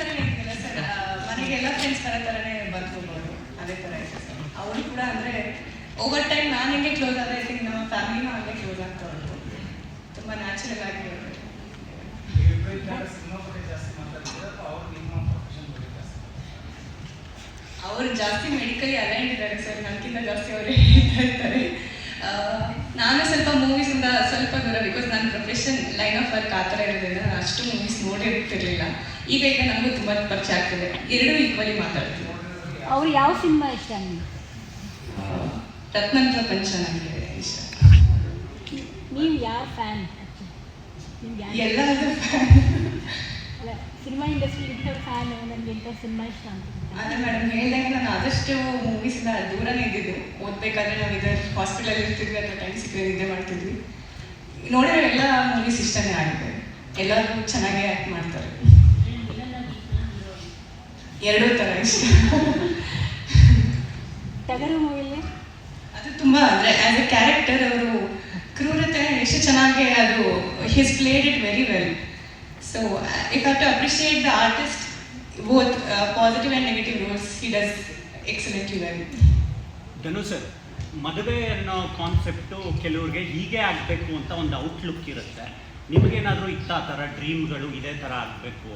Sir ಮನೆಗೆಲ್ಲ friends ಬರೋ ಥರನೇ ಅದೇ ಥರ ಇದೆ ಸರ್ ಅವರು ಕೂಡ ಅಂದರೆ ಓವರ್ ಟೈಮ್ ನಾನು ಹೆಂಗೆ ಕ್ಲೋಸ್ ಆದರೆ ಐ ನಮ್ಮ ಫ್ಯಾಮಿಲಿನೂ ಕ್ಲೋಸ್ ಆಗ್ತಾ ಹೋಯ್ತು ತುಂಬ ನ್ಯಾಚುರಲ್ ಆಗಿ ಅವರು. ಜಾಸ್ತಿ ಮೆಡಿಕಲಿ ಅಲೈನ್ ಇದ್ದಾರೆ ಸರ್ ನನಗಿಂತ ಜಾಸ್ತಿ ಅವರು ಹೇಳ್ತಾ ಇರ್ತಾರೆ ನಾನು ಸ್ವಲ್ಪ ಮೂವೀಸಿಂದ ಸ್ವಲ್ಪ ದೂರ ಬಿಕಾಸ್ ನನ್ನ ಪ್ರೊಫೆಷನ್ ಲೈನ್ ಆಫ್ ವರ್ಕ್ ಆ ಥರ ಇರೋದ್ರಿಂದ ನಾನು ಅಷ್ಟು ಮೂವೀಸ್ ನೋಡಿರ್ತಿರ್ಲಿಲ್ಲ. ಈಗ ಈಗ ನನಗೂ ತುಂಬ ಪರಿಚಯ ಆಗ್ತಿದೆ. ಎರಡೂ ಈಕ್ವಲಿ ಮಾತಾಡ್ತೀನಿ ಅವ್ರು ಯಾವ ಸಿನಿಮಾ ಇಷ್ಟ ನಿಮ್ಗೆ? ರತ್ನಂ ಪ್ರಪಂಚ ನನಗೆ ಇಷ್ಟ. ನೀವು ಯಾವ ಫ್ಯಾನ್ ಎಲ್ಲ ಅಲ್ಲ ಸಿನಿಮಾ ಇಂಡಸ್ಟ್ರಿ ಫ್ಯಾನ್ ಇಂಥ ಸಿನಿಮಾ ಇಷ್ಟ ಅಂತ ಅದೇ ಮೇಡಮ್ ಹೇಳಿದಾಗ ನಾನು ಆದಷ್ಟು ಮೂವೀಸಿಂದ ದೂರನೇ ಇದ್ದಿದ್ದು. ಓದಬೇಕಾದ್ರೆ ನಾವು ಇದೆ ಹಾಸ್ಪಿಟಲ್ ಇರ್ತಿದ್ವಿ ಅಥವಾ ಟೈಮ್ ಸಿಕ್ಕರೆ ನಿದ್ದೆ ಮಾಡ್ತಿದ್ವಿ. ನೋಡಿದ್ರೆ ಎಲ್ಲ ಮೂವೀಸ್ ಇಷ್ಟನೇ ಆಗಿದೆ. ಎಲ್ಲರೂ ಚೆನ್ನಾಗೇ ಆ್ಯಕ್ಟ್ ಮಾಡ್ತಾರೆ. ಎರಡೂ ಥರ ಇಷ್ಟ. ಟಗರು ಮೂವಿಲಿ? ಅದು ತುಂಬ ಅಂದರೆ ಆ್ಯಸ್ ಎ ಕ್ಯಾರೆಕ್ಟರ್ ಅವರು ಕ್ರೂರತೆ ಎಷ್ಟು ಚೆನ್ನಾಗಿ ಅದು his played it very well so if have to appreciate the artist both positive and negative roles, he does excellently well. Dhanu sir ಮದುವೆ ಅನ್ನೋ ಕಾನ್ಸೆಪ್ಟು ಕೆಲವ್ರಿಗೆ ಹೀಗೆ ಆಗಬೇಕು ಅಂತ ಒಂದು ಔಟ್ಲುಕ್ ಇರುತ್ತೆ. ನಿಮಗೇನಾದರೂ ಇತ್ತ ಆ ಥರ ಡ್ರೀಮ್ಗಳು ಇದೇ ಥರ ಆಗಬೇಕು?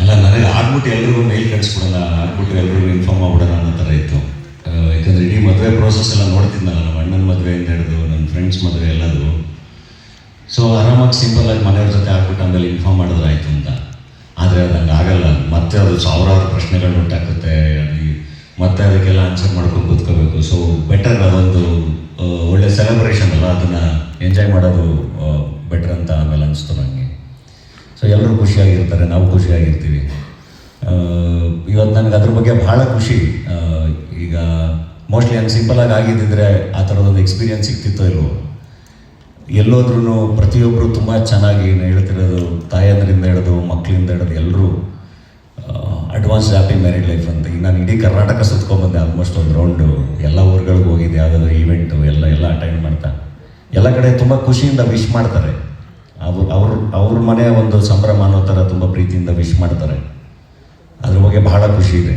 ಅಲ್ಲ ನನಗೆ ಆಗ್ಬಿಟ್ಟು ಎಲ್ರಿಗೂ ಮೇಲ್ ಕಳಿಸ್ಬಿಡೋಣ ಆಗ್ಬಿಟ್ಟು ಎಲ್ರಿಗೂ ಇನ್ಫಾರ್ಮ್ ಮಾಡ್ಬಿಡೋಣ ಅನ್ನೋ ಥರ ಇತ್ತು. ಯಾಕಂದರೆ ಯಾಕಂದ್ರೆ ಇಡೀ ಮದುವೆ ಪ್ರೋಸೆಸ್ ಎಲ್ಲ ನೋಡ್ತಿದ್ನಲ್ಲ ನಮ್ಮ ಅಣ್ಣನ ಅಂತ ಹಿಡಿದು ನನ್ನ ಫ್ರೆಂಡ್ಸ್ ಮದುವೆ ಎಲ್ಲದು. ಸೊ ಆರಾಮಾಗಿ ಸಿಂಪಲ್ ಆಗಿ ಮನೆಯವ್ರ ಜೊತೆ ಆಗ್ಬಿಟ್ಟು ಆಮೇಲೆ ಇನ್ಫಾರ್ಮ್ ಮಾಡಿದ್ರೆ ಆಯಿತು ಅಂತ. ಆದರೆ ಅದು ಆಗಲ್ಲ ಮತ್ತೆ ಅದು ಸಾವಿರಾರು ಪ್ರಶ್ನೆಗಳು ಉಂಟಾಗುತ್ತೆ. ಮತ್ತೆ ಅದಕ್ಕೆಲ್ಲ ಆನ್ಸರ್ ಮಾಡ್ಕೊಂಡು ಕೂತ್ಕೋಬೇಕು. ಸೊ ಬೆಟರ್ ಅದೊಂದು ಒಳ್ಳೆ ಸೆಲೆಬ್ರೇಷನ್ ಅಲ್ಲ. ಅದನ್ನು ಎಂಜಾಯ್ ಮಾಡೋದು ಬೆಟರ್ ಅಂತ ಆಮೇಲೆ ಅನಿಸ್ತು ನನಗೆ ಸೊ ಎಲ್ಲರೂ ಖುಷಿಯಾಗಿರ್ತಾರೆ. ನಾವು ಖುಷಿಯಾಗಿರ್ತೀವಿ. ಇವತ್ತು ನನಗೆ ಅದ್ರ ಬಗ್ಗೆ ಭಾಳ ಖುಷಿ. ಈಗ ಮೋಸ್ಟ್ಲಿ ಸಿಂಪಲ್ ಆಗಿ ಆಗಿದ್ದಿದ್ರೆ ಆ ಥರದೊಂದು ಎಕ್ಸ್ಪೀರಿಯನ್ಸ್ ಸಿಗ್ತಿತ್ತೋ ಇಲ್ವೋ? ಎಲ್ಲೋದ್ರೂ ಪ್ರತಿಯೊಬ್ಬರು ತುಂಬ ಚೆನ್ನಾಗಿ ನಾನು ಹೇಳ್ತಿರೋದು, ತಾಯಂದ್ರಿಂದ ಹಿಡಿದು, ಮಕ್ಕಳಿಂದ ಹಿಡಿದು ಎಲ್ಲರೂ ಅಡ್ವಾನ್ಸ್ ಹ್ಯಾಪಿ ಮ್ಯಾರಿಡ್ ಲೈಫ್ ಅಂತ. ಈಗ ನಾನು ಇಡೀ ಕರ್ನಾಟಕ ಸುತ್ಕೊಂಡ್ಬಂದೆ ಆಲ್ಮೋಸ್ಟ್ ಒಂದು ರೌಂಡು ಎಲ್ಲ ಊರುಗಳಿಗೆ ಹೋಗಿದ್ದೆ, ಯಾವುದಾದ್ರು ಈವೆಂಟು ಎಲ್ಲ ಎಲ್ಲ ಅಟೆಂಡ್ ಮಾಡ್ತಾ. ಎಲ್ಲ ಕಡೆ ತುಂಬ ಖುಷಿಯಿಂದ ವಿಶ್ ಮಾಡ್ತಾರೆ. ಅವ್ರು ಅವ್ರ ಅವ್ರ ಮನೆಯ ಒಂದು ಸಂಭ್ರಮ ಅನ್ನೋ ಥರ ತುಂಬ ಪ್ರೀತಿಯಿಂದ ವಿಶ್ ಮಾಡ್ತಾರೆ. ಅದ್ರ ಬಗ್ಗೆ ಬಹಳ ಖುಷಿ ಇದೆ.